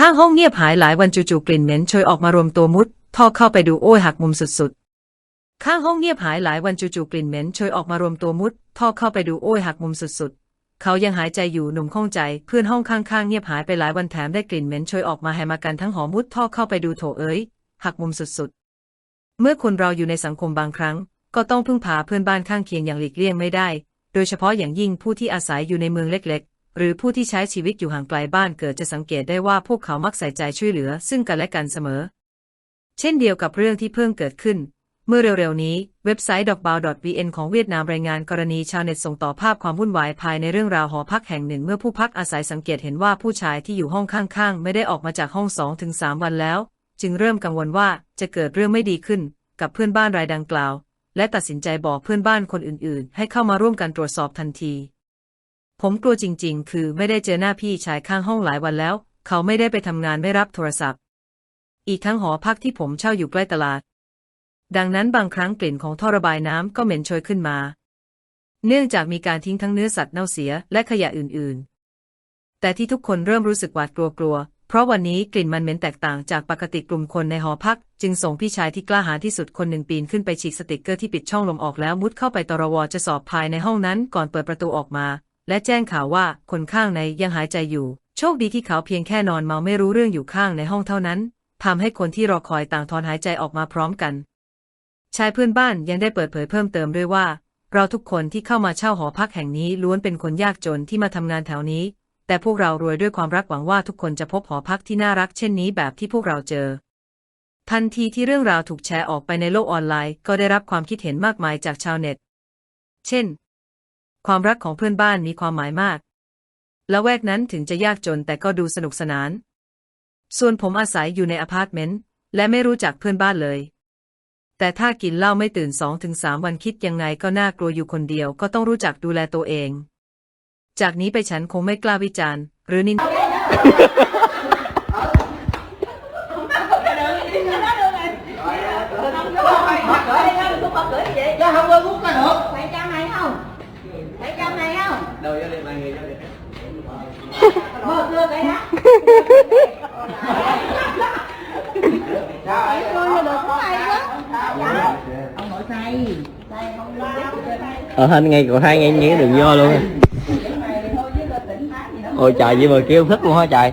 ข้างห้องเงียบหายหลายวันจู่ๆกลิ่นเหม็นโชยออกมารวมตัวมุดท่อเข้าไปดูโอ้ยหักมุมสุดๆ ข้างห้องเงียบหายหลายวันจู่ๆกลิ่นเหม็นโชยออกมารวมตัวมุดท่อเข้าไปดูโอ้ยหักมุมสุดๆ เขายังหายใจอยู่หนุ่มข้องใจ เพื่อนห้องข้างๆเงียบหายไปหลายวันแถมได้กลิ่นเหม็นโชยออกมาแหมากันทั้งหอมุดท่อเข้าไปดูโถเอ้ยหักมุมสุดๆ เมื่อคนเราอยู่ในสังคมบางครั้ง ก็ต้องพึ่งพาเพื่อนบ้านข้างเคียงอย่างหลีกเลี่ยงไม่ได้ โดยเฉพาะอย่างยิ่งผู้ที่อาศัยอยู่ในเมืองเล็กๆ หรือผู้ที่ใช้ชีวิตอยู่ห่างไกลบ้านเกิดจะสังเกตได้ว่าพวกเขามักใส่ใจช่วยเหลือซึ่งกันและกันเสมอ เช่นเดียวกับเรื่องที่เพิ่งเกิดขึ้น เมื่อเร็วๆ นี้เว็บไซต์ dogbow.vn ของเวียดนามรายงานกรณีชาวเน็ตส่งต่อภาพความวุ่นวายภายในเรื่องราวหอพักแห่งหนึ่ง เมื่อผู้พักอาศัยสังเกตเห็นว่าผู้ชายที่อยู่ห้องข้างๆ ไม่ได้ออกมาจากห้อง2-3ถึง3วันแล้ว จึงเริ่มกังวลว่าจะเกิดเรื่องไม่ดีขึ้น กับเพื่อนบ้านรายดังกล่าว และตัดสินใจบอกเพื่อนบ้านคนอื่นๆ ให้เข้ามาร่วมกันตรวจสอบทันที ผมกลัวจริง ๆ คือไม่ได้เจอหน้าพี่ชายข้างห้องหลายวันแล้ว เขาไม่ได้ไปทำงานไม่รับโทรศัพท์ อีกทั้งหอพักที่ผมเช่าอยู่ใกล้ตลาด ดังนั้นบางครั้งกลิ่นของท่อระบายน้ำก็เหม็นโชยขึ้นมา เนื่องจากมีการทิ้งทั้งเนื้อสัตว์เน่าเสียและขยะอื่น ๆ แต่ที่ทุกคนเริ่มรู้สึกหวาดกลัวๆเพราะวันนี้กลิ่นมันเหม็นแตกต่างจากปกติกลุ่มคนในหอพัก จึงส่งพี่ชายที่กล้าหาญที่สุดคนหนึ่งปีนขึ้นไปฉีกสติกเกอร์ที่ปิดช่องลมออกแล้วมุดเข้าไปตรวจะสอบภายในห้องนั้นก่อนเปิดประตูออกมา และแจ้งข่าวว่าคนข้างในยังหายใจอยู่ โชคดีที่เขาเพียงแค่นอนเมาไม่รู้เรื่องอยู่ข้างในห้องเท่านั้นทำให้คนที่รอคอยต่างถอนหายใจออกมาพร้อมกัน ชายเพื่อนบ้านยังได้เปิดเผยเพิ่มเติมด้วยว่า เราทุกคนที่เข้ามาเช่าหอพักแห่งนี้ล้วนเป็นคนยากจนที่มาทำงานแถวนี้ แต่พวกเรารวยด้วยความรักหวังว่าทุกคนจะพบหอพักที่น่ารักเช่นนี้แบบที่พวกเราเจอ ทันทีที่เรื่องราวถูกแชร์ออกไปในโลกออนไลน์ ก็ได้รับความคิดเห็นมากมายจากชาวเน็ต เช่น ความรักของเพื่อนบ้านมีความหมายมากและแวกนั้นถึงจะยากจนแต่ก็ดูสนุกสนาน ส่วนผมอาศัยอยู่ในอพาร์ตเมนต์และไม่รู้จักเพื่อนบ้านเลย แต่ถ้ากินเหล้าไม่ตื่นสองถึงสามวันคิดยังไงก็น่ากลัวอยู่คนเดียวก็ต้องรู้จักดูแลตัวเอง จากนี้ไปฉันคงไม่กล้าวิจารณ์ หรือนิน Dạ không có thuốc Đâu vô đi, mày nghỉ vô đi. Mở cửa cái đã. Sao ấy được có ai đó. Ông nội tay. Ở hên ngay cậu hai ngay nhé đừng vô luôn. Ôi trời vậy mà kêu thích luôn hả trời.